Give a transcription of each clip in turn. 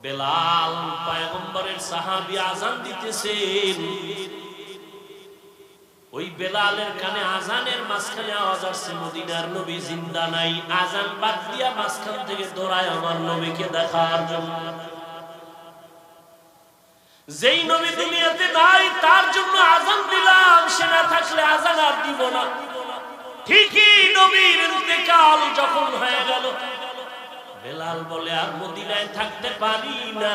বেলাল পয়গম্বরের সাহাবী আজান দিতেছেন। ওই বেলালের কানে আজানের মাঝখানে আওয়াজ আসছে, মদিনার নবী জিন্দা নাই আজান বাদ দিয়া মাঝখান থেকে দৌড়ায় আমার নবীকে দেখার জন্য। যেই নবী দুনিয়াতে নাই, তার জন্য আজান দিলাম, সে না থাকলে আজান আর দিব না। ঠিকই নবীর ইন্তেকাল যখন হয়ে গেল বেলাল বলে, আর মদিনায় থাকতে পারি না।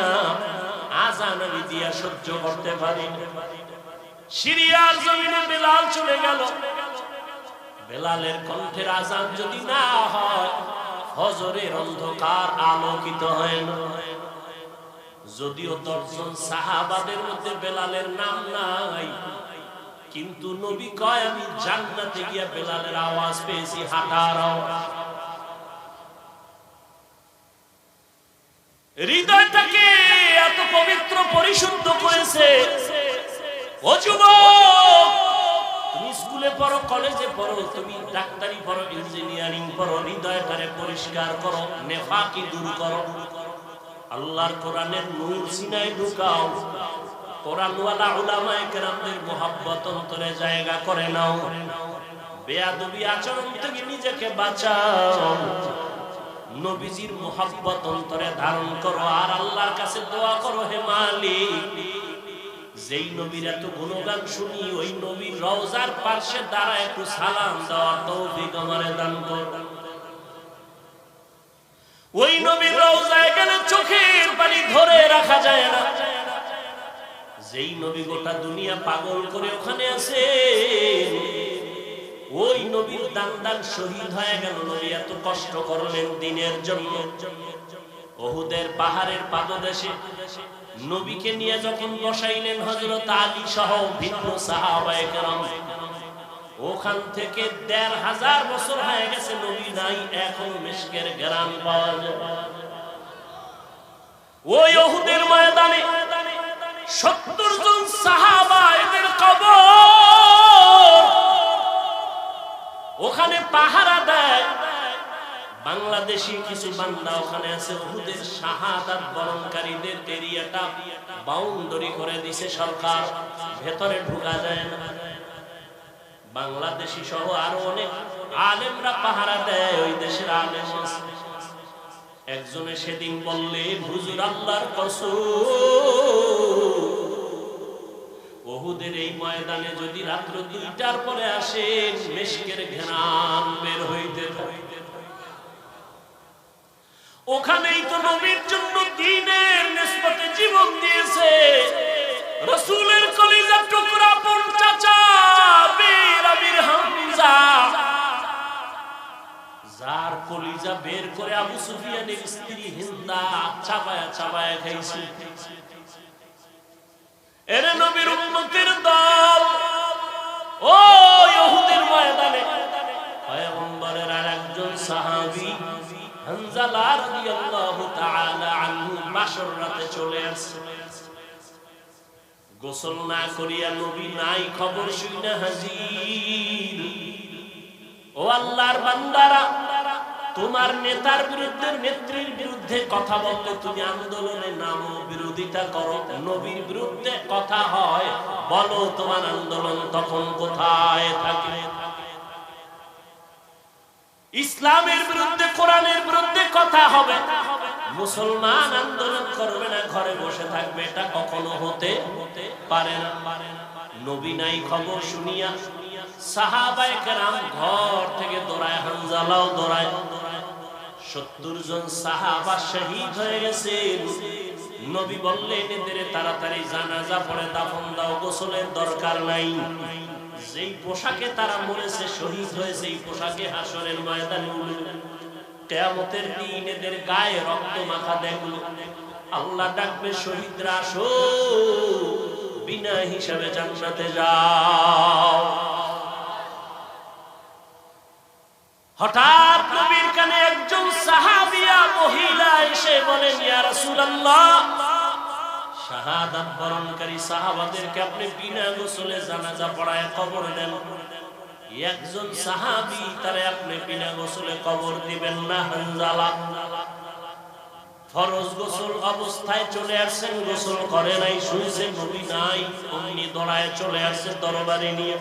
আজান আমি দিয়া সহ্য করতে পারি সিরিয়ার জমিনে বেলাল চলে গেল। বেলালের কণ্ঠের আজান যদি না হয়, হজরের অন্ধকার আলোকিত হয় না। যদিও দশজন সাহাবাদের মধ্যে বেলালের নাম নাই, কিন্তু নবী কয়, আমি জান্নাতে গিয়া বেলালের আওয়াজ পেয়েছি, হাঁটার আওয়াজ। হৃদয়টাকে এত পবিত্র, পরিশুদ্ধ করেছে। ও যুবক, তুমি স্কুলে পড়ো, কলেজে পড়ো, তুমি ডাক্তারি পড়ো ইঞ্জিনিয়ারিং পড়ো হৃদয়টারে পরিষ্কার করো, নেফাকি দূর করো। আল্লাহর কোরআনের নূর সিনায় ঢুকাও। কোরআনওয়ালা উলামায়ে কেরামদের মোহাব্বত অন্তরে জায়গা করে নাও। বেয়াদবি আচরণ থেকে নিজেকে বাঁচাও। নবীজির মোহাব্বত অন্তরে ধারণ করো, আর আল্লাহর কাছে দোয়া করো, হে মালিক। যেই নবীর এত গুণগান শুনি, ওই নবীর রওজার পার্শ্বে দ্বারা একটু সালাম দেওয়ার তৌফিক আমারে দান কর। ওই নবীর রওজায় গেলে চোখের পানি ধরে রাখা যায় না। যেই নবী গোটা দুনিয়া পাগল করে ওখানে আছে ওই নবীর দান দান শহীদ হয়ে গেল নবী, এত কষ্ট করলেন দিনের জন্য। ওহুদের পাহাড়ের পাদদেশে নবীকে নিয়ে যখন বসাইলেন হজরত আলী সহ ভিন্ন সাহাবায়ে কেরাম, ওখান থেকে দেড় হাজার বছর হয়ে গেছে নবী নাই, এখন মিশকের গ্রাম পাওয়া যায়। ওই ওহুদের ময়দানে সত্তর বাংলাদেশি কিছু বান্দা ওখানে আছে ওহুদের শাহাদাত বরণকারীদের এরিয়াটা বাউন্ডারি করে দিছে সরকার, ভেতরে ঢোকা যায় না বাংলাদেশি সহ আরও অনেক আলেমরা পাহারা দেয়, ওই দেশের আলেম একজনে সেদিন বললে, হুজুর আল্লাহর কসম, ওহুদের এই ময়দানে যদি রাত্র দুইটার পরে আসেন, মেশকের ঘেরান বের হইতে থাকে। ওখানেই তো নবীর জন্য দিনের নিসবতে জীবন দিয়েছে। রসুলের কলিজা টুকরা পন চাচা, বীর আমির হামজা। যার কলিজা বের করে আবু সুফিয়ানের স্ত্রী হিন্দা চাবায়া চাবায়া খাইছে। তাআলা আনহু চলে আসছে। গোসল না করিয়া নবী নাই, খবর হাজির। ও আল্লাহর বান্দারা, তোমার নেতার বিরুদ্ধে, নেত্রীর বিরুদ্ধে কথা বললে তুমি আন্দোলনে নামো, বিরোধিতা করো, নবীর বিরুদ্ধে কথা হয়, বলো তোমার আন্দোলন তখন কোথায় থাকে? ইসলামের বিরুদ্ধে, কোরআনের বিরুদ্ধে কথা হবে। মুসলমান আন্দোলন করবে না, ঘরে বসে থাকবে, এটা কখনো হতে হতে পারে না। নবী নাই খবর শুনিয়া সত্তর জন সাহাবা শহীদ হয়ে গেছে। নবী তাড়াতাড়ি জানাজা পড়ে, দাফন দাও, গোসলের দরকার নাই। যেই পোশাকে তারা মরেছে, শহীদ হয়েছে এই পোশাকে হাসরের ময়দানে। কেয়ামতের দিন এদের গায়ে রক্ত মাখা দেখল। আল্লাহ ডাকবে, শহীদরা আসো, বিনা হিসাবে জান্নাতে যাও। হঠাৎ নবীর কানে একজন সাহাবিয়া মহিলা এসে বলেন, ইয়া রাসূলুল্লাহ শাহাদাত বরণকারী সাহাবাদেরকে আপনি বিনা গোসলে জানাজা পড়ায় কবর দেন। একজন সাহাবি তারে আপনি বিনা গোসলে কবর দিবেন না, হানজালা। ফরজ গোসল অবস্থায় চলে আসছেন, গোসল করে নাই শুনছেন নবী নাই, অমনি দড়ায় চলে আসছে দরবারে নিয়ে।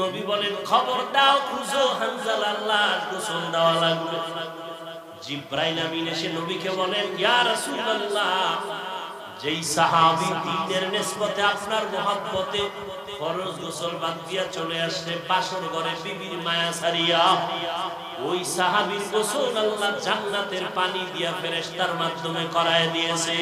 নবী বলেন, খবর দাও, খুঁজো হানজাল আল্লাহ গোসল দেওয়া লাগবে। জিব্রাইল আমিন এসে নবীকে বলেন, ইয়া রাসূলুল্লাহ যেই সাহাবি দ্বীনের নিসবতে আপনার মহব্বতে ফরজ গোসল বাদ দিয়া চলে আসছে, বাসর ঘরে বিবির মায়া সারিয়া ওই সাহাবীর গোসল আল্লাহ জান্নাতের পানি দিয়া ফেরেস্তার মাধ্যমে করায় দিয়েছে।